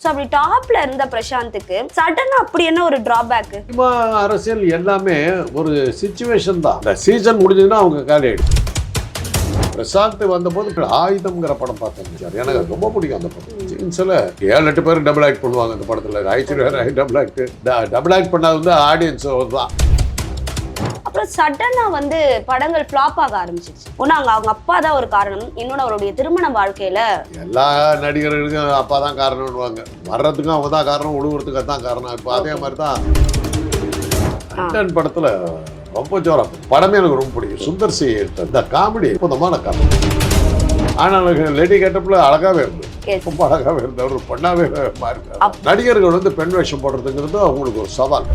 So அப்படி டாப்ல இருந்த பிரசாந்துக்கு சடனா அப்படி என்ன ஒரு டிராபேக் அரசியல் எல்லாமே ஒரு சுச்சுவேஷன் தான். இந்த சீசன் முடிஞ்சதுன்னா அவங்க காலி ஆயிடுச்சு பிரசாந்த் வந்தபோது ஆயுதம்ங்கிற படம் பார்த்தேன். சார் எனக்கு அது ரொம்ப பிடிக்கும் அந்த படம். ஜீன்ஸில் ஏழு எட்டு பேர் டபுள் ஆக்ட் பண்ணுவாங்க அந்த படத்தில். Aishwarya double act double act பண்ணாது வந்து ஆடியன்ஸ் தான். அப்புறம் சடனா வந்து படங்கள் ஃப்ளாப் ஆக ஆரம்பிச்சிருச்சு. ஒன்று அங்க அவங்க அப்பா தான் ஒரு காரணம். இன்னொன்று அவருடைய திருமண வாழ்க்கையில எல்லா நடிகர்களுக்கும் அப்பா தான் காரணம்னுவாங்க வர்றதுக்கும் அவங்க தான் காரணம் உழுவுறதுக்கு தான் காரணம். இப்போ அதே மாதிரி தான் படத்தில் ரொம்ப ஜோரம் படமே எனக்கு ரொம்ப பிடிக்கும். சுந்தர் சி இந்த காமெடி அற்புதமான காமெடி. ஆனால் லேடி கெட்டப்பில் அழகாகவே இருந்தது. ரொம்ப அழகாகவே இருந்தவர் மாறி நடிகர்கள் வந்து பெண் வேஷம் போடுறதுங்கிறது அவங்களுக்கு ஒரு சவால்.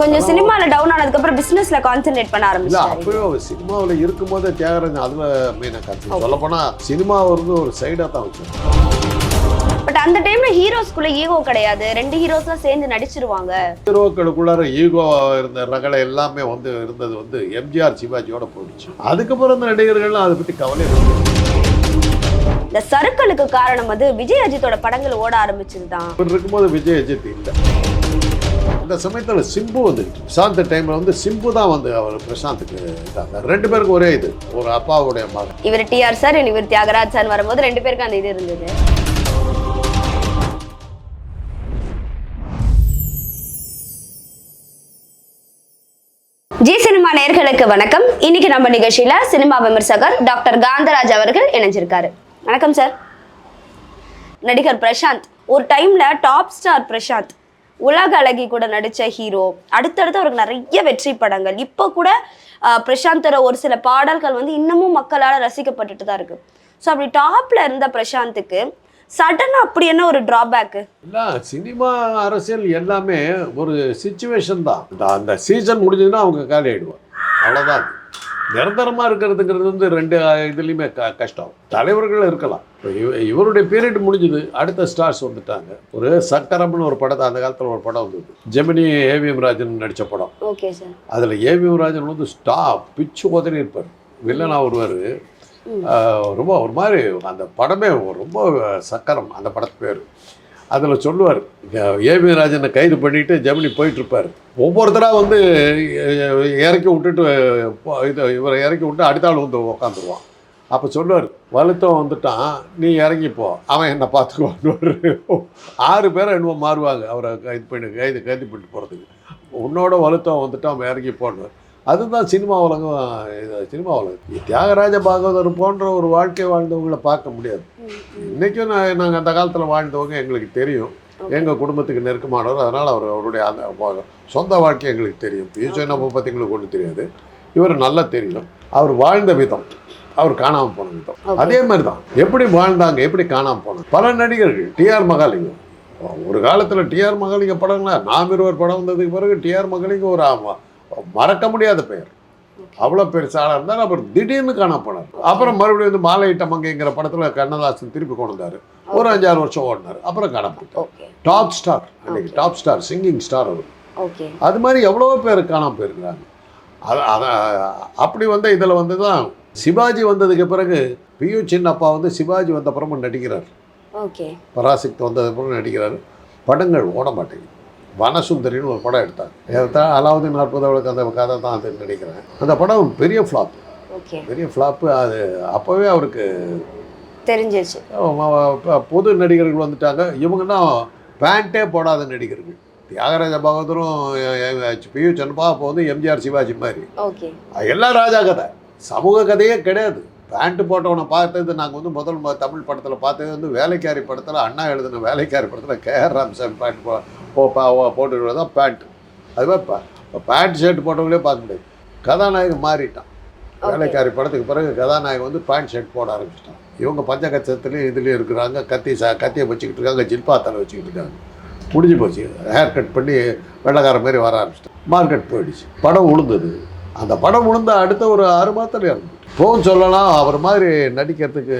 கொஞ்சம் சினிமால டவுன் ஆனதுக்கு அப்புறம் பிசினஸ்ல கான்சென்ட்ரேட் பண்ண இல்லை ஆரம்பிச்சாரு அப்பவே சினிமாவில் இருக்கும்போதே தியாகராஜன் அதில் மெயினாக காட்சி சொல்லப்போனால் சினிமா வந்து ஒரு சைடாக தான் வச்சு. பட் அந்த டைம்ல ஹீரோஸ்குள்ள ஈகோ கிடையாது. ரெண்டு ஹீரோஸ்லாம் சேர்ந்து நடிச்சிருவாங்க. ஹீரோக்களுக்குள்ளார ஈகோ இருந்த ரகலை எல்லாமே வந்து இருந்தது வந்து எம்ஜிஆர் சிவாஜியோட போயிடுச்சு. அதுக்கப்புறம் இந்த நடிகர்கள்லாம் அதை பற்றி கவலை. இந்த சறுக்கலுக்கு காரணம் வந்து விஜய் அஜித்தோட படங்கள் ஓட ஆரம்பிச்சதுதான். இவர் இருக்கும்போது விஜய் அஜித் இல்லை. அந்த சமயத்தில் சிம்பு வந்து பிரசாந்த் டைமில் வந்து சிம்பு தான் வந்து அவர் பிரசாந்துக்கு இதாங்க ரெண்டு பேருக்கு ஒரே இது ஒரு அப்பாவுடைய மகன். இவர் டிஆர் சார் இவர் தியாகராஜ் சார் வரும்போது ரெண்டு பேருக்கு அந்த இது இருந்தது. ஜி சினிமா நேர்களுக்கு வணக்கம். இன்னைக்கு நம்ம நிகழ்ச்சியில சினிமா விமர்சகர் டாக்டர் காந்தராஜ் அவர்கள் இணைஞ்சிருக்காரு. வணக்கம் சார் நடிகர் பிரசாந்த் ஒரு டைம்ல டாப் ஸ்டார் பிரசாந்த் உலக அழகி கூட நடித்த ஹீரோ அடுத்தடுத்து அவருக்கு நிறைய வெற்றி படங்கள். இப்போ கூட ஆஹ், பிரசாந்தோட ஒரு சில பாடல்கள் வந்து இன்னமும் மக்களால் ரசிக்கப்பட்டுட்டு தான் இருக்கு. ஸோ அப்படி டாப்ல இருந்த பிரசாந்துக்கு சடனாக அப்படி என்ன ஒரு ட்ராபேக்கு இல்லை சினிமா அரசியல் எல்லாமே ஒரு சுச்சுவேஷன் தான். இந்த அந்த சீசன் முடிஞ்சதுன்னா அவங்க காலி ஆயிடுவாங்க அவ்வளோதான் நிரந்தரமாக இருக்கிறதுங்கிறது வந்து ரெண்டு இதுலேயுமே க கஷ்டம். தலைவர்கள் இருக்கலாம். இப்போ இவ இவருடைய பீரியட் முடிஞ்சுது அடுத்த ஸ்டார்ஸ் வந்துட்டாங்க. ஒரு சக்கரம்னு ஒரு படத்தை அந்த காலத்தில் ஒரு படம் வந்தது. ஜெமினி ஏவிஎம் ராஜன் நடித்த படம். ஓகே சார் அதில் ஏவிஎம் ராஜன் வந்து ஸ்டா பிச்சு உதறி இருப்பார். வில்லனா ஒருவர். ரொம்ப ஒரு மாதிரி அந்த படமே ரொம்ப சக்கரம். அந்த படத்து பேர். அதில் சொல்லுவார் ஏபி ராஜனை கைது பண்ணிட்டு ஜெமினி போயிட்டுருப்பார். ஒவ்வொருத்தராக வந்து இறக்கி விட்டுட்டு இது இவரை இறக்கி விட்டு அடுத்த ஆள் வந்து உக்காந்துருவான். அப்போ சொல்லுவார் வலுத்தம் வந்துட்டான் நீ இறங்கிப்போ அவன் என்னை பார்த்துக்குவான்னு ஆறு பேரை என்னமோ மாறுவாங்க அவரை கைது பண்ணி கைது கைது பண்ணிட்டு போகிறதுக்கு உன்னோட வலுத்தம் வந்துட்டான் அவன் இறங்கி போடுவார் அதுதான் சினிமா உலகம் இது சினிமா உலகம். தியாகராஜ பாகவதர் போன்ற ஒரு வாழ்க்கை வாழ்ந்தவங்களை பார்க்க முடியாது. இன்றைக்கும் நான் நாங்கள் அந்த காலத்தில் வாழ்ந்தவங்க எங்களுக்கு தெரியும். எங்கள் குடும்பத்துக்கு நெருக்கமானவர். அதனால் அவர் அவருடைய அந்த சொந்த வாழ்க்கை எங்களுக்கு தெரியும். பியூச்சர் நம்ம பற்றி எங்களுக்கு ஒன்றும் தெரியாது. இவர் நல்லா தெரியும். அவர் வாழ்ந்த விதம் அவர் காணாமல் போன விதம். அதே மாதிரி தான் எப்படி வாழ்ந்தாங்க எப்படி காணாமல் போனாங்க. பல நடிகர்கள் டிஆர் மகாலிங்கம். ஒரு காலத்தில் டிஆர் மகாலிங்க படங்களா நாம் இருவர் படம் வந்ததுக்கு பிறகு டிஆர் மகாலிங்கம் ஒரு ஆமா- மறக்க முடியாத பெயர். அவ்வளோ பெருசாக இருந்தார் அப்புறம் திடீர்னு காணாம போனார். அப்புறம் மறுபடியும் வந்து மாலையிட்ட மங்கைங்கிற படத்தில் கண்ணதாசன் திருப்பி கொண்டு வந்தார். ஒரு அஞ்சாறு வருஷம் ஓடினார். அப்புறம் ஓகே டாப் ஸ்டார் அன்னைக்கு டாப் ஸ்டார் சிங்கிங் ஸ்டார் அவர். அது மாதிரி எவ்வளோ பேர் காணாம போயிருக்கிறாங்க. அது அதை அப்படி வந்த இதில் வந்து தான் சிவாஜி வந்ததுக்கு பிறகு பியு சின்னப்பா வந்து சிவாஜி வந்த அப்புறமும் நடிக்கிறார். பராசக்தி வந்தது அப்புறம் நடிக்கிறார். படங்கள் ஓட மாட்டேங்குது. வனசுந்தரின்னு ஒரு படம் எடுத்தாங்க. எடுத்தா அலாவுதீன் நாற்பதவளுக்கு அந்த கதை தான் அது நினைக்கிறேன். அந்த படம் பெரிய ஃப்ளாப் பெரிய ஃப்ளாப்பு அது அப்போவே அவருக்கு தெரிஞ்சிருச்சு. அஹ், பொது நடிகர்கள் வந்துட்டாங்க. இவங்கன்னா பேண்ட்டே போடாத நடிகர்கள். தியாகராஜ பகவதரும் பியு சன்னப்பா அப்போ வந்து எம்ஜிஆர் சிவாஜி மாதிரி. எல்லாம் ராஜா கதை. சமூக கதையே கிடையாது. பேண்ட் போட்டவனை பார்த்தது நாங்கள் வந்து முதல் தமிழ் படத்தில் பார்த்தது வந்து வேலைக்காரி படத்தில் அண்ணா எழுதின வேலைக்காரி படத்தில் கேஆர் ராமசாமி பேண்ட் போ போ போட்டுக்கிறது தான் பேண்ட் அதுவே பேண்ட் ஷர்ட் போட்டவங்களே பார்க்க முடியாது. கதாநாயகன் மாறிட்டான். வேலைக்காரி படத்துக்கு பிறகு கதாநாயகன் வந்து பேண்ட் ஷர்ட் போட ஆரம்பிச்சிட்டான். இவங்க பஞ்சகச்சத்துலேயும் இதுலேயும் இருக்கிறாங்க. கத்தி சா கத்தியை வச்சுக்கிட்டு இருக்காங்க. ஜில்பா தலை வச்சுக்கிட்டு இருக்காங்க. முடிஞ்சு போச்சு. ஹேர் கட் பண்ணி வெள்ளைக்கார மாதிரி வர ஆரம்பிச்சிட்டான். மார்க்கெட் போயிடுச்சு. படம் உளுந்தது. அந்த படம் உளுந்த அடுத்த ஒரு ஆறு மாதத்துல இறந்து போகும் சொல்லலாம். அவர் மாதிரி நடிக்கிறதுக்கு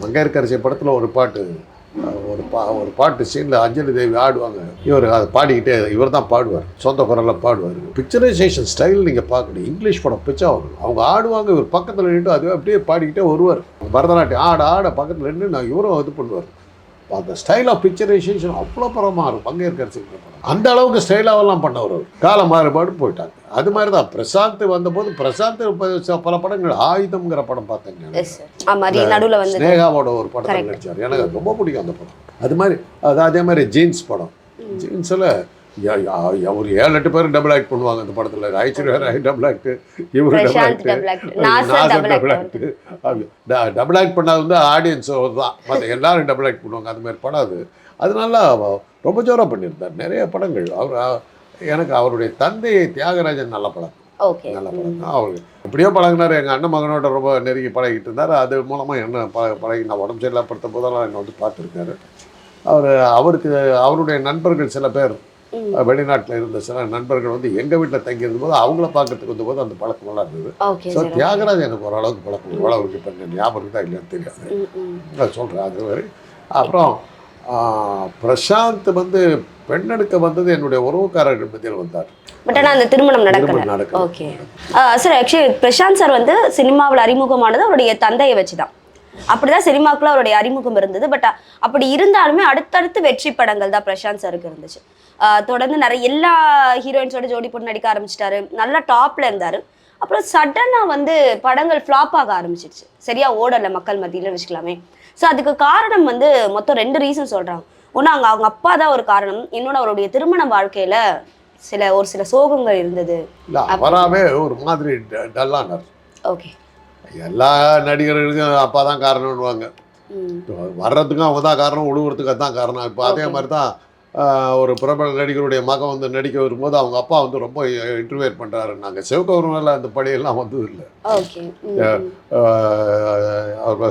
மங்கையர்கரசி படத்தில் ஒரு பாட்டு ஒரு பா ஒரு பாட்டு சீனில் அஞ்சலி தேவி ஆடுவாங்க. இவர் அதை பாடிக்கிட்டே இவர் தான் பாடுவார். சொந்த குரலில் பாடுவார். பிக்சரைசேஷன் ஸ்டைல் நீங்கள் பார்க்கணும். இங்கிலீஷ் படம் பிச்சா வரும் அவங்க ஆடுவாங்க இவர் பக்கத்தில் நின்று அதுவே அப்படியே பாடிக்கிட்டே வருவார். பரதநாட்டியம் ஆட ஆட பக்கத்தில் நின்று நான் இவரும் இது பண்ணுவார். அந்த ஸ்டைல் ஆஃப் பிக்சரைசேஷன் அவ்வளோ பரமாக இருக்கும் பங்கேற்கர் சிங்கிற படம் அந்த அளவுக்கு ஸ்டைலாவெல்லாம் பண்ணவர் கால மாறுபாடு போயிட்டாங்க. அது மாதிரி தான் பிரசாந்த் வந்தபோது பிரசாந்த் பல படங்கள் ஆயுதம்ங்கிற படம் பார்த்தேங்க ஸ்னேகாவோட ஒரு Correct. நடிச்சார். எனக்கு ரொம்ப பிடிக்கும் அந்த படம். அது மாதிரி அது அதே மாதிரி ஜீன்ஸ் படம். ஜீன்ஸில் ஒரு ஏழு எட்டு பேர் டபுள் ஆக்ட் பண்ணுவாங்க அந்த படத்தில். ஐஸ்வர்யா ராய் டபுள் ஆக்ட் இவரு double act double act Nassar double act act double act பண்ணது வந்து ஆடியன்ஸ் தான். மற்ற எல்லாரும் டபுள் ஆக்ட் பண்ணுவாங்க அது மாதிரி படம் அது அது நல்லா அவ- ரொம்ப ஜோராக பண்ணியிருந்தார். நிறைய படங்கள். அவர் எனக்கு அவருடைய தந்தை தியாகராஜன் நல்ல படம். ஓகே. நல்ல படம். அவர் எப்படியோ பழகினார். எங்கள் அண்ணன் மகனோட ரொம்ப நெருங்கி பழகிட்டு இருந்தார். அது மூலமாக என்ன பழ பழகி நான் உடம்பு சரியில்லாம படுத்த போதெல்லாம் என்னை வந்து பார்த்துருக்காரு. அவர் அவருக்கு அவருடைய நண்பர்கள் சில பேர் வெளிநாட்டில் இருந்த சில நண்பர்கள் வந்து எங்கள் வீட்டில் தங்கி இருந்தபோது அவங்கள பார்க்கறதுக்கு வந்தபோது அந்த பழக்கம் நல்லா இருந்தது. ஸோ தியாகராஜ் எனக்கு ஓரளவுக்கு பழக்கம். அவருக்கு இப்போ ஞாபகம் இருக்கா இல்லையான்னு தெரியாது. நான் சொல்கிறேன் அது வரை அப்புறம் பிரசாந்த் வந்து பெண்ணெடுக்க வந்தது என்னுடைய உறவுக்காரர்கள் மத்தியில் வந்தார். பட் ஆனா அந்த திருமணம் நடக்கல. Okay. Sir actually Prashanth sir வந்து சினிமாவில் அறிமுகமானது அவருடைய தந்தையை வச்சு தான் அப்படிதான் சினிமாக்குள்ள அவருடைய அறிமுகம் இருந்தது. பட் அப்படி இருந்தாலுமே அடுத்தடுத்து வெற்றி படங்கள் தான் பிரசாந்த் சாருக்கு இருந்துச்சு. தொடர்ந்து நிறைய எல்லா ஹீரோயின்ஸோட ஜோடி போட்டு நடிக்க ஆரம்பிச்சிட்டாரு. நல்லா டாப்ல இருந்தாரு. அப்புறம் சடனா வந்து படங்கள் ஃப்ளாப் ஆக ஆரம்பிச்சிருச்சு. சரியா ஓடல மக்கள் மத்தியில வச்சுக்கலாமே. ஸோ அதுக்கு காரணம் வந்து மொத்தம் ரெண்டு ரீசன் சொல்றாங்க. ஒன்று அங்க அவங்க அப்பா தான் ஒரு காரணம். இன்னொன்று அவருடைய திருமண வாழ்க்கையில சில ஒரு சில சோகங்கள் இருந்தது. அவராகவே ஒரு மாதிரி டல்லானார் ஓகே எல்லா நடிகர்களுக்கும் அப்பா தான் காரணம்னுவாங்க வர்றதுக்கும் அவங்க தான் காரணம் உழுவுறதுக்கு அதான் காரணம். இப்போ அதே. மாதிரி தான் ஒரு பிரபல நடிகருடைய மகன் வந்து நடிக்க வரும்போது அவங்க அப்பா வந்து ரொம்ப இன்டர்வியூட் பண்ணுறாரு நாங்கள் சிவகௌரவனில் அந்த படையெல்லாம் வந்தது இல்லை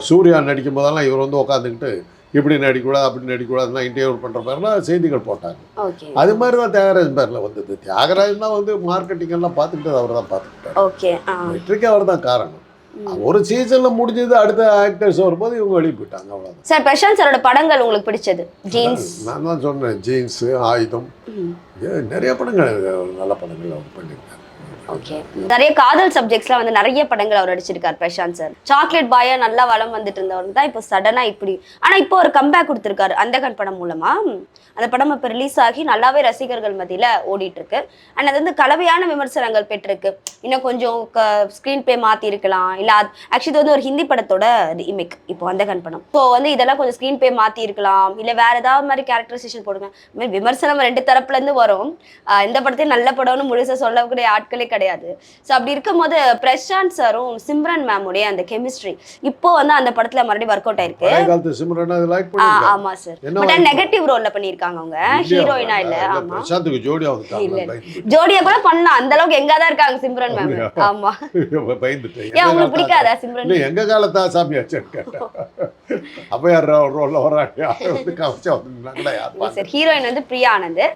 சூர்யா நடிக்கும் போதெல்லாம் இவர் வந்து உட்காந்துக்கிட்டு இப்படி நடிக்கக்கூடாது அப்படி நடிக்கக்கூடாதுன்னா இன்டர்வியூ பண்ணுற பேர்லாம் செய்திகள் போட்டாங்க. அது மாதிரி தான் தியாகராஜன் பேரில் வந்தது. தியாகராஜன் தான் வந்து மார்க்கெட்டிங் எல்லாம் பார்த்துக்கிட்டு அவர் தான் பார்த்துக்கிட்டார் வெற்றிக்கு அவர் தான் காரணம். ஒரு சீசன்ல முடிஞ்சது அடுத்த ஆக்டர்ஸ் வரும்போது இவங்க வெளியே போயிட்டாங்க அவ்வளோதான் சார் பிரசாந்த் சாரோட படங்கள் உங்களுக்கு பிடிச்சது? ஜீன்ஸ் நான் தான் சொன்னேன் ஜீன்ஸு ஆயுதம். நிறைய படங்கள் நல்ல படங்கள் அவர் பண்ணியிருக்காரு. ஓகே நிறைய காதல் சப்ஜெக்ட்ஸ்லாம் வந்து நிறைய படங்கள் அவர் அடிச்சிருக்கார் பிரசாந்த் சார். சாக்லேட் பாயா நல்லா வளம் வந்துட்டு இருந்தவர் தான் இப்போ சடனா இப்படி. ஆனா இப்போ ஒரு கம்பேக் கொடுத்துருக்காரு அந்தகன் படம் மூலமா. அந்த படம் இப்போ ரிலீஸ் ஆகி நல்லாவே ரசிகர்கள் மத்தியில ஓடிட்டு இருக்கு அண்ட் அது வந்து கலவையான விமர்சனங்கள் பெற்றிருக்கு. இன்னும் கொஞ்சம் ஸ்க்ரீன் பே மாத்தி இருக்கலாம் இல்ல ஆக்சுவலி இது வந்து ஒரு ஹிந்தி படத்தோட ரீமேக் இப்போ அந்தகன் படம். இப்போ வந்து இதெல்லாம் கொஞ்சம் ஸ்க்ரீன் பே மாத்தி இருக்கலாம் இல்ல வேற ஏதாவது மாதிரி கேரக்டரைசேஷன் போடுங்க. விமர்சனம் ரெண்டு தரப்புல இருந்து வரும். இந்த படத்தையும் நல்ல படம்னு முழுசா சொல்லக்கூடிய ஆட்களே கிடையாது. ஸோ அப்படி இருக்கும்போது பிரசாந்த் சாரும் சிம்ரன் மேமுடைய அந்த கெமிஸ்ட்ரி இப்போ வந்து அந்த படத்துல மறுபடியும் ஒர்க் அவுட் ஆயிருக்கு. ஆமா சார் பட்? நெகட்டிவ் ரோல்ல பண்ணிருக்காங்க அவங்க. ஹீரோயினா இல்ல ஆமா. ஜோடியா கூட பண்ணலாம் அந்த அளவுக்கு எங்க தான் இருக்காங்க சிம்ரன் மேம்? ஆமா. பயந்துட்டேன். ஏன் உங்களுக்கு பிடிக்காதா சிம்ரன்? எங்க காலத்தா சாமி ரோல்ல வந்து வந்துருந்தாங்களா யார் சார் ஹீரோயின் வந்து பிரியா ஆனந்த்?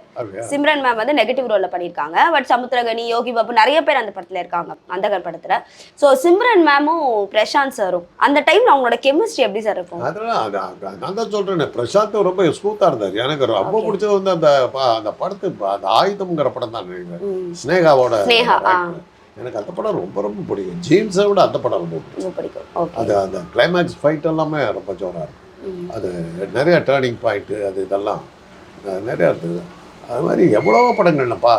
சிம்ரன் மேம் வந்து நெகட்டிவ் ரோல்ல பண்ணிருக்காங்க பட் சமுத்திரகனி யோகி பாபு நிறைய பேர் அந்த படத்துல இருக்காங்க அந்த படத்துல. சோ சிம்ரன் மேமும் பிரசாந்த் சாரும் அந்த டைம்ல அவங்களோட கெமிஸ்ட்ரி எப்படி சார் இருக்கும்? அதெல்லாம் அது- அது- நான் தான் சொல்றேனே. பிரசாந்த் ரொம்ப ஸ்மூத்தா இருந்தார். எனக்கு ரொம்ப. பிடிச்சது வந்து அந்த படத்து அந்த ஆயுதம்ங்கிற படம் தான் நினைக்கிறேன். ம், ஸ்னேகாவோட ஸ்னேகா, ஆ. actor. எனக்கு அந்த படம் ரொம்ப ரொம்ப பிடிக்கும். ஜீன்ஸை விட அந்த படம் ரொம்ப பிடிக்கும். அது அந்த கிளைமேக்ஸ் ஃபைட் எல்லாமே ரொம்ப ஜோராக இருக்கும். அது நிறைய டேர்னிங் பாயிண்ட் அது இதெல்லாம் நிறைய இருந்தது. அது மாதிரி எவ்வளவோ படங்கள் பா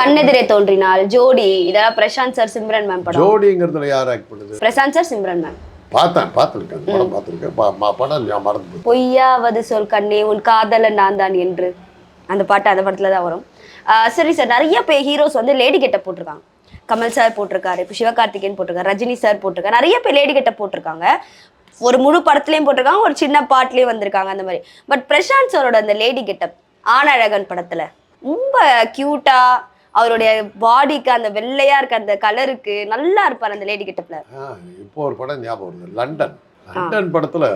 கண்ணெதிரே தோன்றினால் ஜோடி இதெல்லாம் பிரசாந்த் சார் சிம்ரன் மேம் படம். ஜோடிங்கிறதுல யார் ஆக்ட் பண்ணுது? பிரசாந்த் சார் சிம்ரன் மேம் பார்த்தேன் பார்த்துருக்கேன். படம் பார்த்துருக்கேன். படம் நான் மறந்து. பொய்யாவது சொல் கண்ணே உன் காதலன் நான் தான் என்று. அந்த பாட்டு அந்த படத்துல தான் வரும். சரி சார் நிறைய ஹீரோஸ் வந்து லேடி கெட்ட போட்டிருக்காங்க. கமல் சார் போட்டிருக்காரு இப்போ சிவகார்த்திகேயன் போட்டிருக்காரு ரஜினி சார் போட்டிருக்காரு நிறைய பேர் லேடி கெட்ட போட்டிருக்காங்க. ஒரு முழு படத்துலயும் போட்டிருக்காங்க ஒரு சின்ன பாட்டுலயும் வந்திருக்காங்க அந்த மாதிரி. பட் பிரசாந்த் சாரோட அந்த லேடி கெட்டப் ஆனழகன் படத்துல ரொம்ப கியூட்டா அவருடைய பாடிக்கு அந்த வெள்ளையா இருக்க அந்த கலருக்கு நல்லா இருப்பார் அந்த லேடி கெட்டப்ல இப்போ ஒரு படம் ஞாபகம் வருது லண்டன். லண்டன் படத்துல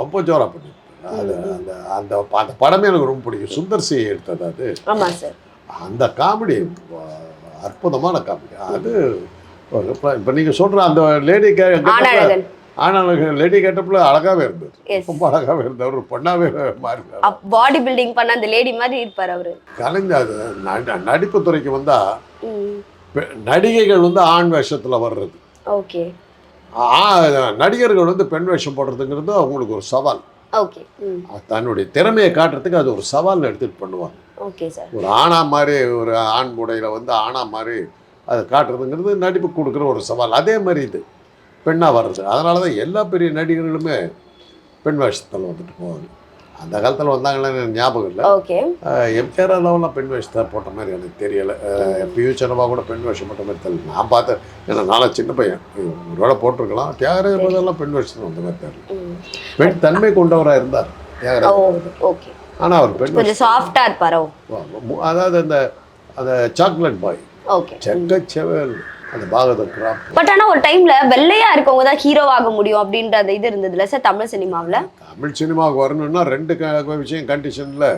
ரொம்ப ஜோரா அது அந்த அந்த அந்த படமே எனக்கு ரொம்ப பிடிக்கும். சுந்தர் சி எடுத்தது அது. ஆமா சார். அந்த காமெடி அற்புதமான காமெடி. அது இப்போ நீங்கள் சொல்ற அந்த லேடி ஆனால் லேடி கேட்டப்பில் அழகாவே இருந்தது. ரொம்ப அழகாவே இருந்தவர் ஒரு பொண்ணாவே மாறி பாடி பில்டிங் பண்ண அந்த லேடி மாதிரி இருப்பார் அவரு. கலைஞர் நடிப்பு துறைக்கு வந்தா ம். பெ- நடிகைகள் வந்து ஆண் வேஷத்துல வர்றது. ஓகே. நடிகர்கள் வந்து பெண் வேஷம் போடுறதுங்கிறது அவங்களுக்கு ஒரு சவால். ஓகே. தன்னுடைய திறமையை காட்டுறதுக்கு அது ஒரு சவால் எடுத்துட்டு பண்ணுவாங்க. ஓகே சார் ஒரு ஆணா மாதிரி ஒரு ஆண் முடையில வந்து ஆணா மாதிரி அதை காட்டுறதுங்கிறது நடிப்பு கொடுக்குற ஒரு சவால். அதே மாதிரி இது பெண்ணாக வர்றது. அதனால தான் எல்லா பெரிய நடிகர்களுமே பெண் வேஷத்தில் வந்துட்டு போவாங்க. அந்த காலத்தில் வந்தாங்களே ஞாபகம் இல்லை. ஓகே எம்ஜிஆர் அளவுலாம் பெண் வேஷத்தை போட்ட மாதிரி எனக்கு தெரியலை. பியூ சனமா கூட பெண் வேஷம் போட்ட மாதிரி தெரியல. நான் பார்த்தேன். ஏன்னா நாளா சின்ன பையன். ஒரு வேளை போட்டிருக்கலாம். தியாகராஜ போதெல்லாம் பெண் வேஷத்தில் வந்த மாதிரி தெரியல. பெண் தன்மை கொண்டவராக இருந்தார் தியாகராஜ. ஓகே ஆனால் அவர் பெண் கொஞ்சம் சாஃப்டா இருப்பாரோ? அதாவது அந்த அந்த சாக்லேட் பாய் ஓகே செக்கச்செவல் அந்த பாகத கிராப் பட் ஆனா ஒரு டைம்ல வெள்ளையா இருக்கவங்க தான் ஹீரோவாக முடியும் அப்படின்ற அந்த இது இருந்ததுல சார் தமிழ் சினிமாவுல? தமிழ் சினிமாவுக்கு வரணும்னா ரெண்டு விஷயம் கண்டிஷனில்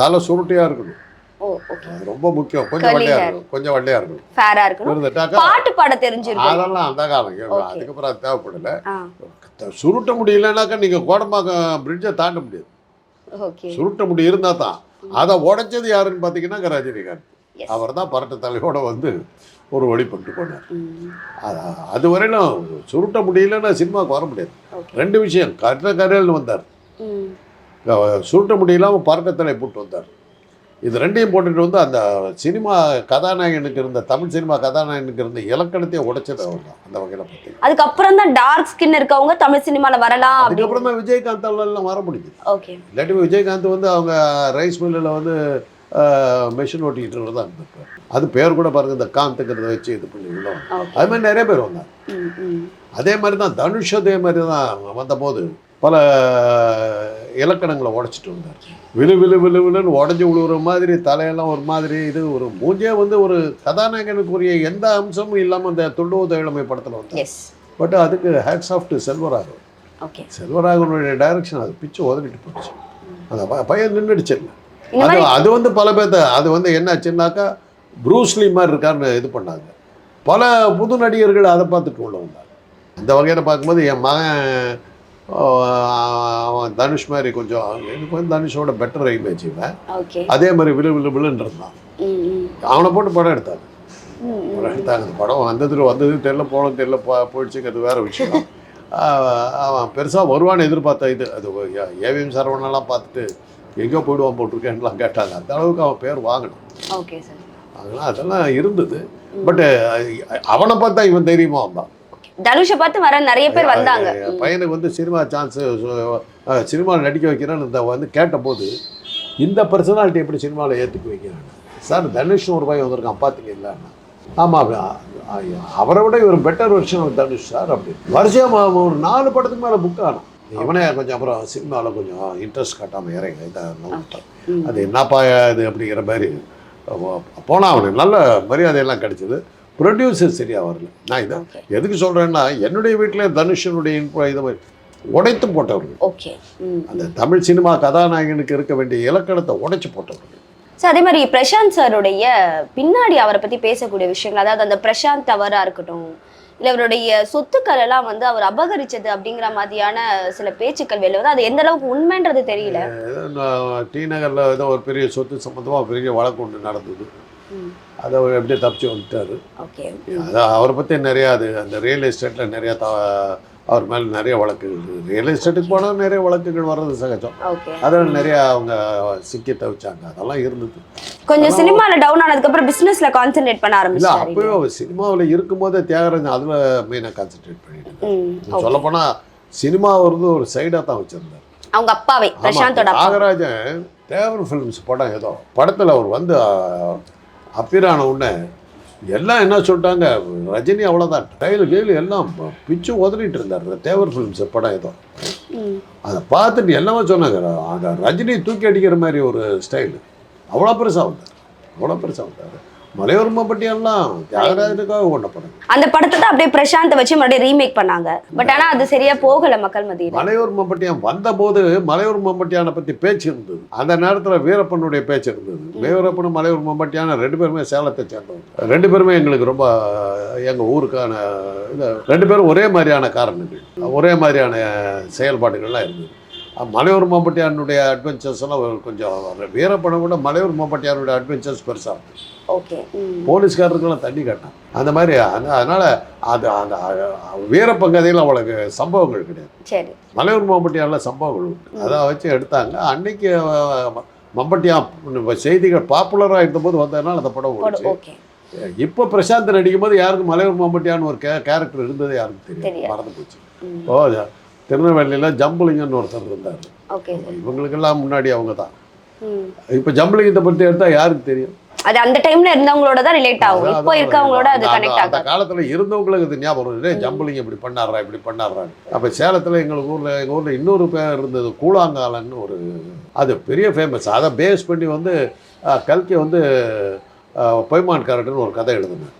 தலை சுருட்டையாக இருக்கணும். ஓ ஓகே அது ரொம்ப முக்கியம். கொஞ்சம் வெள்ளையாக hair. இருக்கணும். கொஞ்சம் வெள்ளையாக இருக்கணும். ஃபேரா இருந்துட்டாக்கா பாட்டு பாட தெரிஞ்சிருக்கும். அதெல்லாம் அந்த காலம். அதுக்கப்புறம் அது தேவைப்படல. சுருட்ட முடியலனாக்கா நீங்கள் கோடம்பாக்கம் பிரிட்ஜை தாண்ட முடியாது. சுருட்ட முடி இருந்தால் தான். அதை உடைச்சது யாருன்னு பார்த்தீங்கன்னா ரஜினிகாந்த். அவர் தான் பரட்ட தலையோட வந்து ஒரு வழி பண்ணிட்டு போனார். அது- வரையிலும் சுருட்ட முடியலன்னா சினிமாவுக்கு வர முடியாது. ரெண்டு விஷயம் கரெக்டாக கரையல்னு வந்தார். சுருட்ட முடியலாமல் பறக்கத்தலை போட்டு வந்தார். இது ரெண்டையும் போட்டுட்டு வந்து அந்த சினிமா கதாநாயகனுக்கு இருந்த தமிழ் சினிமா கதாநாயகனுக்கு இருந்த இலக்கணத்தையே உடைச்சது தான் அந்த வகையில் பார்த்தீங்க. அதுக்கப்புறம் தான் டார்க் ஸ்கின் இருக்கவங்க தமிழ் சினிமால வரலாம் அதுக்கப்புறம் தான் விஜயகாந்த் எல்லாம் வர முடியுது ஓகே இல்லாட்டி விஜயகாந்த் வந்து அவங்க ரைஸ் மில்லில் வந்து மெஷின் ஓட்டிக்கிட்டு தான் இருந்திருப்பார். அது பேர் கூட பாருங்க இந்த காந்துங்கிறத வச்சு இது பண்ணி உள்ள வந்தாங்க. ஓகே அது மாதிரி நிறைய பேர் வந்தாங்க. அதே மாதிரி தான் தனுஷ் அதே மாதிரி தான் வந்தபோது பல இலக்கணங்களை உடைச்சிட்டு வந்தார். விழு விழு விழு விழுன்னு உடஞ்சி விழுவுற மாதிரி தலையெல்லாம் ஒரு மாதிரி இது ஒரு மூஞ்சே வந்து ஒரு கதாநாயகனுக்குரிய எந்த அம்சமும் இல்லாமல் அந்த துண்டுவத இளமை படத்தில் வந்தார். பட் அதுக்கு hats off to Selvaraghavan okay செல்வராகவனுடைய direction அது பிச்சு உதறிட்டு போச்சு. அந்த பையன் நின்றுடுச்சு அது அது வந்து பல பேர்த்த அது வந்து என்னாச்சுன்னாக்கா ப்ரூஸ்லி மாதிரி இருக்காருன்னு இது பண்ணாங்க. பல புது நடிகர்கள் அதை பார்த்துட்டு உள்ள வந்தாங்க. அந்த வகையில் பார்க்கும்போது என் மகன் தனுஷ் மாதிரி கொஞ்சம் எனக்கு வந்து தனுஷோட பெட்டர் இவன். ஓகே அதே மாதிரி விழு விழு விழுன்னு இருந்தான். அவனை போட்டு படம் எடுத்தாங்க படம் எடுத்தாங்க. அந்த படம் வந்தது வந்தது தெரியல போனது தெரியல போ போயிடுச்சுங்கிறது வேற விஷயம். அவன் பெருசாக வருவான்னு எதிர்பார்த்த இது. அது ஏவிஎம் சரவணெல்லாம் பார்த்துட்டு எங்கேயோ போயிடுவான் போட்டிருக்கேன்லாம் கேட்டாங்க. அந்த அளவுக்கு அவன் பேர் வாங்கணும். ஓகே சார் அதெல்லாம் அதெல்லாம் இருந்தது. பட்டு அவனை பார்த்தா இவன் தைரியமா வந்தான். தனுஷை பார்த்து வர நிறைய பேர் வந்தாங்க. பையனுக்கு வந்து சினிமா சான்ஸ் சினிமாவில் நடிக்க வைக்கிறேன்னு இந்த வந்து கேட்டபோது இந்த பர்சனாலிட்டி எப்படி சினிமாவில் ஏற்றுக்க வைக்கிறாங்க? சார் தனுஷ் ஒரு பையன் வந்திருக்கான் பார்த்தீங்களா ஆமாம் அவரை விட இவர் பெட்டர் வருஷன் தனுஷ் சார் அப்படி. வருஷம் ஒரு நாலு படத்துக்கு மேலே புக் ஆனோம் இவனே கொஞ்சம் அப்புறம் சினிமாவில் கொஞ்சம் இன்ட்ரெஸ்ட் காட்டாமல் இறங்கி இதாக. அது என்னப்பா இது அப்படிங்கிற மாதிரி போனால் அவனுக்கு நல்ல மரியாதையெல்லாம் கிடைச்சிது. ப்ரொடியூசர் சரியாக வரல. நான் இதை ஓகே எதுக்கு சொல்கிறேன்னா என்னுடைய வீட்டில் தனுஷனுடைய இது உடைத்து போட்டவர்கள். ஓகே அந்த தமிழ் சினிமா கதாநாயகனுக்கு இருக்க வேண்டிய இலக்கணத்தை உடைச்சு போட்டவர்கள். சார் அதே மாதிரி பிரசாந்த் சாருடைய பின்னாடி அவரை பத்தி பேசக்கூடிய விஷயங்கள் அதாவது அந்த பிரசாந்த் தவறா இருக்கட்டும் இல்ல அவருடைய சொத்துக்கள் எல்லாம் வந்து அவர் அபகரிச்சது அப்படிங்கிற மாதிரியான சில பேச்சுக்கள் வெளில வந்து அது எந்த அளவுக்கு உண்மைன்றது தெரியல. டி நகரில் ஏதோ ஒரு பெரிய சொத்து சம்மந்தமாக பெரிய வழக்கு ஒன்று நடந்தது. அதை அவர் எப்படியே தப்பிச்சு வந்துட்டார். ஓகே. அதான் அவரை பற்றி நிறையா அது அந்த ரியல் எஸ்டேட்டில் நிறையா த அவர் மேலே நிறைய வழக்குகள் ரியல் எஸ்டேட்டுக்கு போனால் நிறைய வழக்குகள் வர்றது சகஜம். அதில் நிறையா அவங்க சிக்கி தவிச்சாங்க. அதெல்லாம் இருந்தது. கொஞ்சம் சினிமால டவுன் ஆனதுக்கு அப்புறம் பிசினஸ்ல கான்சென்ட்ரேட் பண்ண இல்லை ஆரம்பிச்சாரு அப்பவே சினிமாவில் இருக்கும்போதே தியாகராஜன் அதில் மெயினாக கான்சென்ட்ரேட் பண்ணிட்டு. சொல்லப்போனால் சினிமா வந்து ஒரு சைடாக தான் வச்சுருந்தார். அவங்க அப்பாவே பிரசாந்தோட தியாகராஜன் தேவர் ஃபிலிம்ஸ் படம் ஏதோ படத்தில் அவர் வந்து அப்பிரான உடனே எல்லாம் என்ன சொல்லிட்டாங்க? ரஜினி அவ்வளோதான் டைலு கீழு எல்லாம் பிச்சு உதறிட்டு இருந்தார். தேவர் ஃபிலிம்ஸ் படம் ஏதோ. அதை பார்த்துட்டு எல்லாமே சொன்னாங்க. அந்த ரஜினி தூக்கி அடிக்கிற மாதிரி ஒரு ஸ்டைலு அவ்வளோ பெருசாக வந்தார். அவ்வளோ பெருசாக வந்தார். மலையோர் மம்பட்டியெல்லாம் தியாகராஜனுக்காக படம் அந்த படத்தை தான் அப்படியே பிரசாந்தை வச்சு மறுபடியும் ரீமேக் பண்ணாங்க. பட் ஆனா அது சரியா போகல மக்கள் மத்தியில. மலையூர் மம்பட்டியான் வந்தபோது மலையூர் மம்பட்டியானை பற்றி பேச்சு இருந்தது. அந்த நேரத்தில் வீரப்பனுடைய பேச்சு இருந்தது. வீரப்பனும் மலையூர் மம்பட்டியான ரெண்டு பேருமே சேலத்தை சேர்ந்தவங்க. ரெண்டு பேருமே எங்களுக்கு ரொம்ப எங்கள் ஊருக்கான ரெண்டு பேரும் ஒரே மாதிரியான காரணங்கள். ஒரே மாதிரியான செயல்பாடுகள்லாம் இருந்தது. மலையூர் மாம்பட்டியானுடைய அட்வென்ச்சர்ஸ் எல்லாம் கொஞ்சம் வீரப்படம் கூட மலையூர் மாம்பட்டியானுடைய அட்வென்ச்சர்ஸ் பெருசாக இருக்கும் ஓகே போலீஸ்காரருக்கெல்லாம் தண்ணி காட்டினான் அந்த மாதிரி அதனால அது அந்த வீரப்பன் கதையில் அவளுக்கு சம்பவங்கள் கிடையாது. சரி. மலையூர் மாம்பட்டியாரில் சம்பவங்கள் உண்டு. அதை வச்சு எடுத்தாங்க. அன்னைக்கு அஹ், ம- மம்பட்டியா இப்ப செய்திகள் பாப்புலராக இருந்தபோது வந்ததுனால அந்த படம் போடு ஓடிச்சு. இப்போ பிரசாந்த் நடிக்கும்போது யாருக்கும் மலையூர் மாம்பட்டியான்னு ஒரு கே கேரக்டர் இருந்தது யாருக்கும் தெரியும். மறந்து போச்சு. ஓ திருநெல்வேலியில் ஜம்புலிங்கன்னு ஒருத்தர் இருந்தார். இவங்களுக்கெல்லாம் முன்னாடி அவங்க தான். இப்போ ஜம்புலிங்கத்தை பற்றி எடுத்தால் யாருக்கு தெரியும்? அது அந்த டைம்ல இருந்தவங்களோட தான் ரிலேட் ஆகும். இப்போ இருக்கவங்களோட அது அந்த- கனெக்ட் அந்த ஆகாது. காலத்துல இருந்தவங்களுக்கு இது ஞாபகம் வருது. "டேய், ஜம்புலிங்க இப்படி பண்ணாரா இப்படி பண்ணாரான்னு அப்ப சேலத்துல எங்களுக்கு ஊர்ல எங்க ஊர்ல இன்னொரு பேர் இருந்தது கூழாங்காலன்னு ஒரு அது பெரிய ஃபேமஸ் அதை பேஸ் பண்ணி வந்து கல்கி வந்து பொய்மான் கரட்டுன்னு ஒரு கதை எழுதுனேன்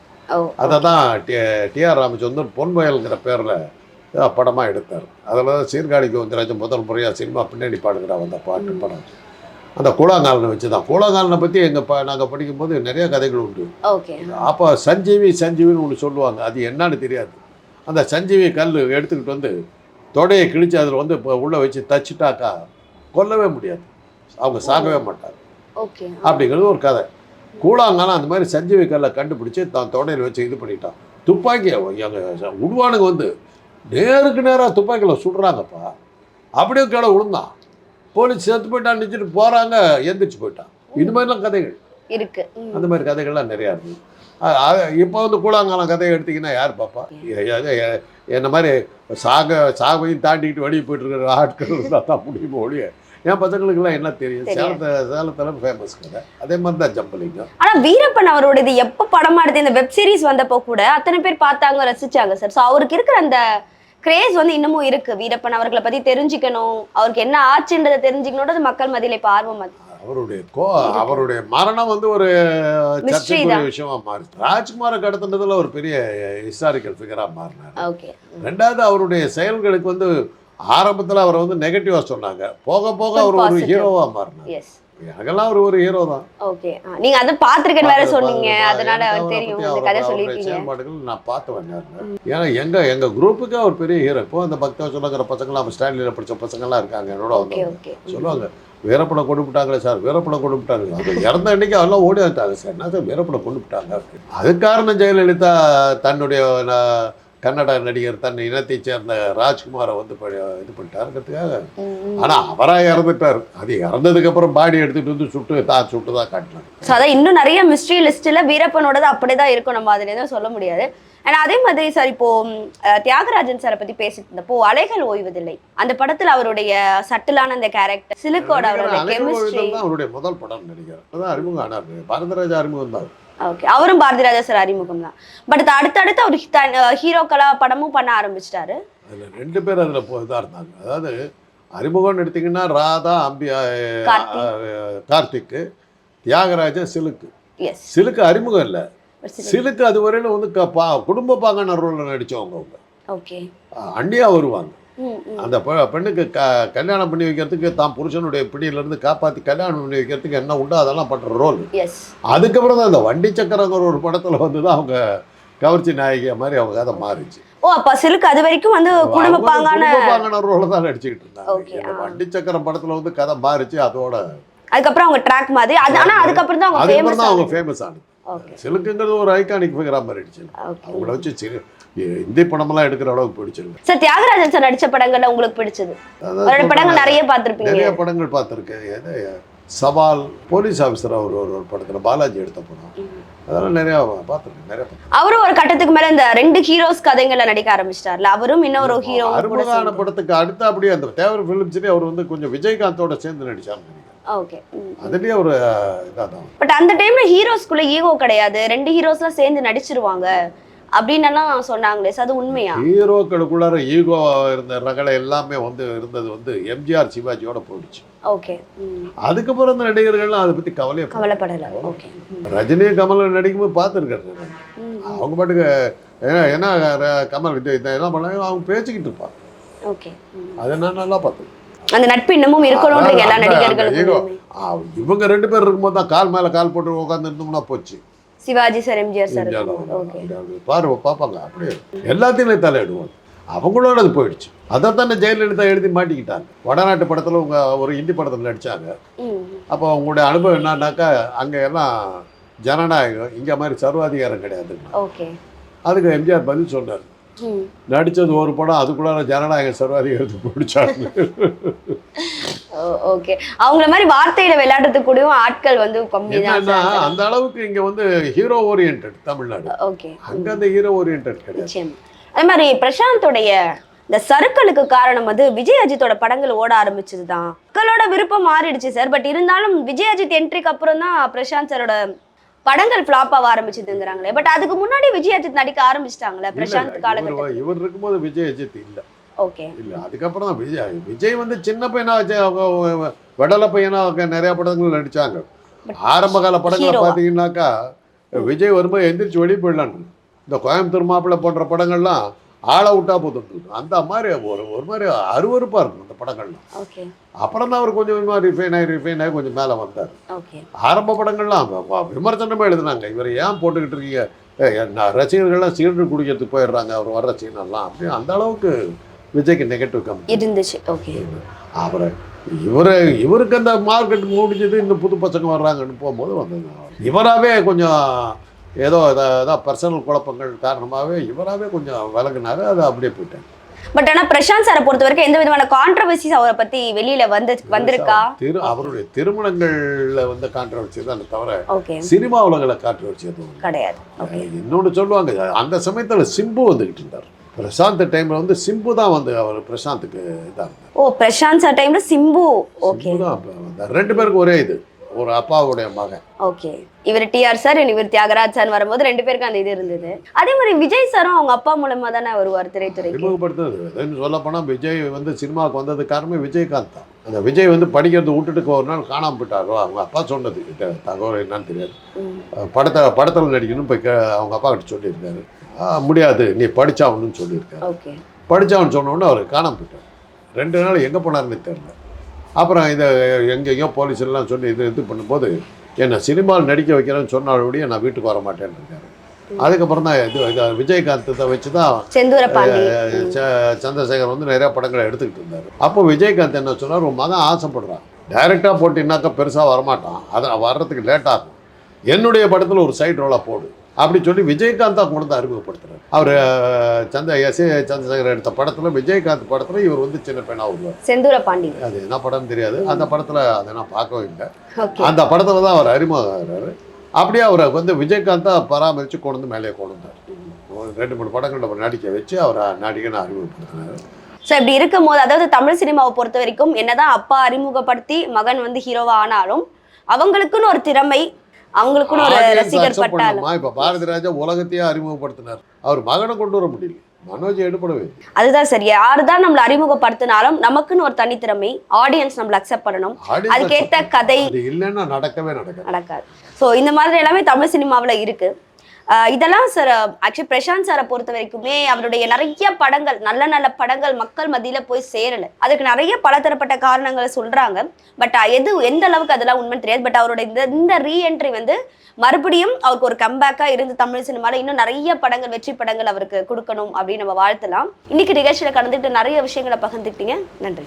அதை தான் டி டிஆர் ராமச்சந்திரன் பொன்வயல்ங்கிற பேரில் படமாக எடுத்தார். அதில் தான் சீர்காழி கோவிந்தராஜன் முதல் முறையாக சினிமா பின்னணி பாடுகிற அந்த பாட்டு படம். அந்த கூழாங்காலனை வச்சு தான் கூழாங்காலனை பற்றி எங்கள் ப நாங்கள் படிக்கும்போது நிறைய கதைகள் உண்டு. அப்போ சஞ்சீவி சஞ்சீவின்னு ஒன்று சொல்லுவாங்க. அது என்னன்னு தெரியாது. அந்த சஞ்சீவி கல் எடுத்துக்கிட்டு வந்து தொடையை கிழிச்சு அதில் வந்து இப்போ உள்ளே வச்சு தச்சுட்டாக்கா கொல்லவே முடியாது. அவங்க சாகவே மாட்டாங்க. ஓகே. அப்படிங்கிறது ஒரு கதை. கூழாங்காலம் அந்த மாதிரி சஞ்சீவி கல்லை கண்டுபிடிச்சு தான் தொடையில் வச்சு இது பண்ணிட்டான். துப்பாக்கி எங்கள் உடுவானுங்க வந்து நேருக்கு நேராக துப்பாக்கியில் சுடுறாங்கப்பா. அப்படியே கீழே விழுந்தான். போலீஸ் செத்து போயிட்டான் நினச்சிட்டு போகிறாங்க எந்திரிச்சு போயிட்டான். இது மாதிரிலாம் கதைகள். இருக்கு. அந்த மாதிரி கதைகள்லாம் நிறையா இருக்குது இப்போ வந்து கூழாங்காலம் கதையை எடுத்தீங்கன்னா யார் எ- என்ன மாதிரி சாக சாகையும் தாண்டிக்கிட்டு வெளியே போயிட்டு இருக்கிற ஆட்கள் இருந்தால் தான் முடியுமோ ஒழிய என் பசங்களுக்கெல்லாம் என்ன தெரியும். சேலத்தை சேலத்தில் ஃபேமஸ் கதை. அதே மாதிரி தான் ஜம்பலிங்கம் ஆனா வீரப்பன் அவரோட இது எப்ப படமா எடுத்து இந்த வெப் சீரிஸ் வந்தப்போ கூட அத்தனை பேர் பார்த்தாங்க ரசிச்சாங்க சார். ஸோ அவருக்கு இருக்கிற அந்த கிரேஸ் வந்து இன்னமும் இருக்கு. வீரப்பன் அவர்களை பத்தி தெரிஞ்சுக்கணும். அவருக்கு என்ன ஆச்சுன்றதை தெரிஞ்சுக்கணுன்றது மக்கள் மத்தியில இப்ப ஆர்வம் அவருடைய கோ அவருடைய மரணம் வந்து ஒரு சர்ச்சைக்குரிய. விஷயமா மாறிச்சு ராஜ்குமாரை கடத்தினதுல ஒரு பெரிய ஹிஸ்டாரிக்கல் ஃபிகராக மாறினார். ரெண்டாவது அவருடைய செயல்களுக்கு வந்து ஆரம்பத்தில் அவரை வந்து நெகட்டிவாக சொன்னாங்க. போக போக அவர் ஒரு. ஹீரோவாக மாறினார். எனக்கெல்லாம் அவர் ஒரு ஹீரோ தான். ஓகே நீங்க அதை பார்த்திருக்கேன்னு வேற சொன்னீங்க. அதனால தெரியும். இந்த கதை சொல்லிட்டீங்க. செயல்பாடுகள் நான் பார்த்து வந்தேன் ஏன்னா எங்க எங்க குரூப்புக்கு அவர் பெரிய ஹீரோ இப்போ அந்த பக்தவச்சலங்கிற பசங்களாம் நம்ம ஸ்டான்லியில் படிச்ச பசங்களாம் இருக்காங்க என்னோட ஓகே வந்து ஓகே சொல்லுவாங்க வீரப்படம் கொண்டு விட்டாங்களே சார் வீரப்படம் கொண்டு விட்டாங்க அது இறந்த அன்னைக்கு எல்லாம் ஓடி வந்துட்டாங்க சார். என்ன சார் வீரப்படம் கொண்டு விட்டாங்க அது காரணம் ஜெயலலிதா தன்னுடைய ந- கன்னட நடிகர் தன் இனத்தைச் சேர்ந்த ராஜ்குமாரை வந்து இது பண்ணிட்டாருங்கிறதுக்காக ஆனா அவரா இறந்துட்டார். அது இறந்ததுக்கு அப்புறம் பாடி எடுத்துட்டு வந்து சுட்டு தான் சுட்டு தான் காட்டினாங்க ஸோ அதான் இன்னும் நிறைய மிஸ்ட்ரி லிஸ்ட்ல வீரப்பனோடது அப்படியே தான் இருக்கும். நம்ம அதுல எதுவும் சொல்ல முடியாது. ஆனா அதே மாதிரி சார் இப்போ தியாகராஜன் சாரை பத்தி பேசிட்டு இருந்தப்போ அலைகள் ஓய்வதில்லை. அந்த படத்துல அவருடைய சட்டிலான அந்த கேரக்டர் சிலுக்கோட அவருடைய கெமிஸ்ட்ரி அவருடைய முதல் படம் நினைக்கிறேன் அதான் அறிமுகம் ஆனார். பாரதராஜா அறிமுகம் தான். ஓகே அவரும் பாரதிராஜா சார் அறிமுகம் தான் பட் அடுத்தடுத்து அவர் ஹீரோக்களா படமும் பண்ண ஆரம்பிச்சிட்டாரு. அதுல ரெண்டு பேர் அதுல இதாக இருந்தாங்க. அதாவது அறிமுகம்னு எடுத்தீங்கன்னா ராதா அம்பி அஹ், கார்த்திக். அஹ், கார்த்திக் தியாகராஜன் சிலுக்கு. சிலுக்கு அறிமுகம் இல்லை. சிலுக்கு. அது வரையிலும் வந்து குடும்ப பாங்கான ரோலில் நடிச்சவங்க அவங்க. ஓகே அண்ணியா வருவாங்க. அந்த பெண்ணுக்கு க கல்யாணம் பண்ணி வைக்கிறதுக்கு தான் புருஷனுடைய பிடியிலேருந்து காப்பாற்றி கல்யாணம் பண்ணி வைக்கிறதுக்கு என்ன உண்டோ அதெல்லாம் பண்ணுற ரோல் அதுக்கப்புறம் தான் அந்த வண்டி சக்கரங்கிற ஒரு படத்தில் வந்து தான் அவங்க கவர்ச்சி நாயகியா மாதிரி அவங்க கதை மாறிச்சு. ஓ அப்ப சிலுக்கு அது வரைக்கும் வந்து குடும்ப பாங்கான பாங்கான ரோல தான் நடிச்சுக்கிட்டு இருந்தாங்க. இந்த. வண்டி சக்கரம் படத்துல வந்து கதை மாறிச்சு அதோட அதுக்கப்புறம் அவங்க ட்ராக் மாதிரி அது ஆனா அதுக்கப்புறம் தான் அவங்க தான் அவங்க ஃபேமஸ் ஃபேமஸ் ஆனது. சிலுக்குங்கிறது ஒரு ஐகானிக் ஃபிகரா மாறிடுச்சு. அவங்கள வச்சு இந்தி படமெல்லாம் எடுக்கிற அளவுக்கு பிடிச்சிருக்கு சார் தியாகராஜன் சார் நடிச்ச படங்கள்ல உங்களுக்கு பிடிச்சது? படங்கள். நிறைய பார்த்திருப்பீங்க. நிறைய படங்கள் பார்த்துருக்கேன். சவால் போலீஸ் ஆஃபீஸர் அவர் ஒரு ஒரு படத்துல பாலாஜி எடுத்த படம். அதெல்லாம் நிறைய பார்த்துருக்கேன் நிறைய அவரும் ஒரு கட்டத்துக்கு மேல இந்த ரெண்டு ஹீரோஸ் கதைகளை நடிக்க ஆரம்பிச்சிட்டார்ல. அவரும் இன்னொரு ஹீரோ அறுபதான படத்துக்கு அடுத்து அப்படியே அந்த தேவர் ஃபிலிம்ஸ்லேயே அவர் வந்து கொஞ்சம் விஜயகாந்தோட சேர்ந்து நடிச்சார் ஓகே. அதுலேயே ஒரு இதாக பட் அந்த டைம்ல ஹீரோஸ்குள்ள ஈகோ கிடையாது. ரெண்டு ஹீரோஸ்லாம் சேர்ந்து நடிச்சிருவாங்க. அப்படின்னு எல்லாம் சொன்னாங்களே அது உண்மையா? ஹீரோக்களுக்குள்ளார ஈகோ இருந்த ரகலை எல்லாமே வந்து இருந்தது வந்து எம்ஜிஆர் சிவாஜியோட போயிடுச்சு. ஓகே. அதுக்கப்புறம் இந்த நடிகர்கள்லாம் அதை பற்றி கவலையே படல. கவலைப்படல. ஓகே. ரஜினி கமல் நடிக்கும்போது பார்த்துருக்காரு. அவங்க பாட்டுக்கு ஏன்னா என்ன கமல் இது இதெல்லாம் பண்ணாங்க. அவங்க பேசிக்கிட்டு இருப்பாங்க. ஓகே. அதை நான் நல்லா பார்த்தேன் அந்த நட்பு இன்னமும் இருக்கணும்ன்றீங்க எல்லா ஆ, இவங்க ரெண்டு பேர் இருக்கும்போது தான் கால் மேல கால் போட்டு உட்காந்து இருந்தோம்னா போச்சு. Sivaji sir MGR sir MGR okay அப்படி அப்படி பாரு பார்ப்பாங்க. அப்படியே எல்லாத்தையும் தலையிடுவோம். அவங்களோட அது போயிடுச்சு. அதை தானே ஜெயலலிதா எழுதி மாட்டிக்கிட்டாங்க. வடநாட்டு படத்தில் உங்க ஒரு ஹிந்தி படத்தில் நடிச்சாங்க. அப்போ உங்களுடைய அனுபவம் என்னன்னாக்கா அங்கே எல்லாம் ஜனநாயகம் இங்கே மாதிரி சர்வாதிகாரம் கிடையாது. அதுக்கு எம்ஜிஆர் பதில் சொன்னார். ம். நடித்தது ஒரு படம் அதுக்குள்ளார ஜனநாயக சர்வாதிகாரத்துக்கு பிடிச்சாங்க. ஓகே அவங்கள மாதிரி வார்த்தையில விளையாடுறதுக்கு கூடயும் ஆட்கள் வந்து கம்மி தான் அந்த அளவுக்கு இங்கே வந்து ஹீரோ ஓரியன்ட் தமிழ்நாடு. ஓகே அங்கே அந்த ஹீரோ ஓரியன்ட் கிடையாது. அதே மாதிரி பிரசாந்தோடைய இந்த சறுக்கலுக்கு காரணம் வந்து விஜய் அஜித்தோட படங்கள் ஓட ஆரம்பிச்சது தான் மக்களோட விருப்பம் மாறிடுச்சு சார். பட் இருந்தாலும் விஜய் அஜித் என்ட்ரிக்கு அப்புறம் தான் பிரசாந்த் சாரோட படங்கள் ஃபிளாப் ஆக ஆரம்பிச்சதுங்கிறாங்களே. பட் அதுக்கு முன்னாடி விஜய் அஜித் நடிக்க ஆரம்பிச்சிட்டாங்களே பிரசாந்த் காலகட்டத்தில். இவர் இருக்கும்போது விஜய் அஜித் இல்லை. ஓகே. இல்லை அதுக்கப்புறம் தான் விஜய். விஜய் வந்து சின்ன பையனா வச்சு அவங்க வெடலை பையனா நிறைய படங்கள் நடிச்சாங்க. ஆரம்ப கால படங்களை? பார்த்தீங்கன்னாக்கா விஜய் வரும்போது எந்திரிச்சு வெளியே போயிடலான்னு. இந்த கோயம்புத்தூர் மாப்பிள்ளை போன்ற படங்கள்லாம் ஆள விட்டா போதும். அந்த மாதிரி ஒரு ஒரு மாதிரி அருவருப்பாக இருக்கும் அந்த படங்கள்லாம். அப்புறம் தான் அவர் கொஞ்சம் கொஞ்சமாக ரிஃபைன் ஆகி ரிஃபைன் ஆகி கொஞ்சம் மேலே வந்தார். ஆரம்ப படங்கள்லாம் வ- வ- விமர்சனமே எழுதுனாங்க. இவர் ஏன் போட்டுக்கிட்டு இருக்கீங்க? ரசிகர்கள்லாம் சீரடு குடிக்கிறதுக்கு போயிடுறாங்க. அவர் வர்ற சீனெல்லாம் அப்படி அந்த அளவுக்கு விஜய்க்கு நெகட்டிவ் கம்மி இருந்துச்சு. ஓகே அவரை இவரை இவருக்கு அந்த மார்க்கெட் முடிஞ்சது இன்னும் புது பசங்க வர்றாங்கன்னு போகும்போது வந்தது. இவராகவே கொஞ்சம் ஏதோ ஏதோ பர்சனல் குழப்பங்கள் காரணமாகவே இவராகவே கொஞ்சம் விலகுனாரு அது அப்படியே போயிட்டாங்க பட் ஆனா பிரசாந்த் சாரை பொறுத்த வரைக்கும் எந்த விதமான கான்ட்ரவர்சிஸ் அவரை பத்தி வெளியில வந்து வந்திருக்கா? திரு அவருடைய திருமணங்களில் வந்து கான்ட்ரவர்சி தான் தவிர ஓகே சினிமா உலகில் கான்ட்ரவர்சி எதுவும். கிடையாது. இன்னொன்று சொல்லுவாங்க அந்த சமயத்தில் சிம்பு வந்துக்கிட்டு இருந்தார். பிரசாந்த் டைமில் வந்து சிம்பு தான் வந்து அவர் பிரசாந்துக்கு இதாக ஓ பிரசாந்த் சார் டைம்ல சிம்பு. ஓகே. தான் ரெண்டு பேருக்கும் ஒரே இது. ஒரு அப்பாவுடைய மகன். ஓகே. இவர் டிஆர் சார் இவர் தியாகராஜ் சார் வரும்போது ரெண்டு பேருக்கும் அந்த இது இருந்தது. அதே மாதிரி விஜய் சாரும் அவங்க அப்பா மூலமா தானே வருவார் திரைத்துறைக்கு? அறிமுகப்படுத்துறது சொல்ல போனால் விஜய் வந்து சினிமாவுக்கு வந்தது காரணமே விஜயகாந்த் தான். அந்த விஜய் வந்து படிக்கிறது விட்டுட்டு ஒரு நாள் காணாமல் போயிட்டாரோ? அவங்க அப்பா சொன்னது. தகவல் என்னன்னு தெரியாது. படத்தை படத்தில் நடிக்கணும் போய் அவங்க அப்பா கிட்ட சொல்லியிருக்காரு. "ஆ, முடியாது. நீ படிச்சாகணும்னு சொல்லியிருக்காரு. ஓகே. படித்தவன் சொன்ன உடனே அவர் காணாம போயிட்டார். ரெண்டு நாள் எங்கே போனார்னு தெரியல. அப்புறம் இதை எங்கெங்கேயோ போலீஸ் எல்லாம் சொல்லி இது இது பண்ணும்போது என்னை சினிமாவில் நடிக்க வைக்கிறேன்னு சொன்னாலோடய நான் வீட்டுக்கு வர மாட்டேன்னு இருக்காரு. அதுக்கப்புறம் தான் இது இது விஜயகாந்தை வச்சு தான் சந்திரசேகர் வந்து நிறைய படங்களை எடுத்துக்கிட்டு இருந்தார். அப்போ விஜயகாந்த் என்ன சொன்னார் உன் மகன் ஆசைப்படுறான். டைரெக்டாக போட்டினாக்கா பெருசாக வரமாட்டான். அது வர்றதுக்கு லேட் ஆகும். என்னுடைய படத்தில் ஒரு சைடு ரோலாக போடு. அப்படி சொல்லி விஜயகாந்த் கொண்டு வந்து அறிமுகப்படுத்துறாரு. அவர் சந்த எஸ் ஏ சந்திரசேகர் எடுத்த படத்தில் விஜயகாந்த் படத்தில் இவர் வந்து சின்ன பெண்ணாக வருவார். செந்தூர பாண்டி. அது என்ன படம்னு தெரியாது. அந்த படத்தில் அதை நான் பார்க்கவும் இல்லை. அந்த படத்தில் தான் அவர் அறிமுகமாகிறாரு. அப்படியே அவரை வந்து விஜயகாந்தை பராமரித்து கொண்டு வந்து மேலே கொண்டு வந்தார். ஒரு ரெண்டு மூணு படங்களில் நடிக்க வச்சு அவரை நடிகனை அறிமுகப்படுத்தினார். ஸோ இப்படி இருக்கும் போது அதாவது தமிழ் சினிமாவை பொறுத்த வரைக்கும் என்னதான் அப்பா அறிமுகப்படுத்தி மகன் வந்து ஹீரோவா ஆனாலும் அவங்களுக்குன்னு ஒரு திறமை அவங்களுக்குன்னு ஒரு ரசிகர் பட்டாளம்? இப்ப பாரதி ராஜா உலகத்தையே அறிமுகப்படுத்தினார். அவர் மகனை கொண்டு வர முடியல. மனோஜ் எடுபடவே. அதுதான் சரி. யாரு தான் நம்மளை அறிமுகப்படுத்தினாலும் நமக்குன்னு ஒரு தனித்திறமை ஆடியன்ஸ் நம்மளை அக்செப்ட் பண்ணணும். அதுக்கேத்த கதை இல்லைன்னா நடக்கவே நடக்காது. நடக்காது. ஸோ இந்த மாதிரி எல்லாமே தமிழ் சினிமாவில் இருக்கு. இதெல்லாம் சார் ஆக்சுவலி பிரசாந்த் சாரை பொறுத்த வரைக்குமே அவருடைய நிறைய படங்கள் நல்ல நல்ல படங்கள் மக்கள் மத்தியில போய் சேரல. அதுக்கு நிறைய பலதரப்பட்ட காரணங்களை சொல்றாங்க. பட் எது எந்த அளவுக்கு அதெல்லாம் உண்மைன்னு தெரியாது. பட் அவரோட இந்த இந்த ரீஎன்ட்ரி வந்து மறுபடியும் அவருக்கு ஒரு கம்பேக்கா இருந்து தமிழ் சினிமாவில் இன்னும் நிறைய படங்கள் வெற்றி படங்கள் அவருக்கு கொடுக்கணும் அப்படின்னு நம்ம வாழ்த்தலாம். இன்னைக்கு நிகழ்ச்சியில கலந்துக்கிட்டு நிறைய விஷயங்களை பகிர்ந்துக்கிட்டீங்க. நன்றி.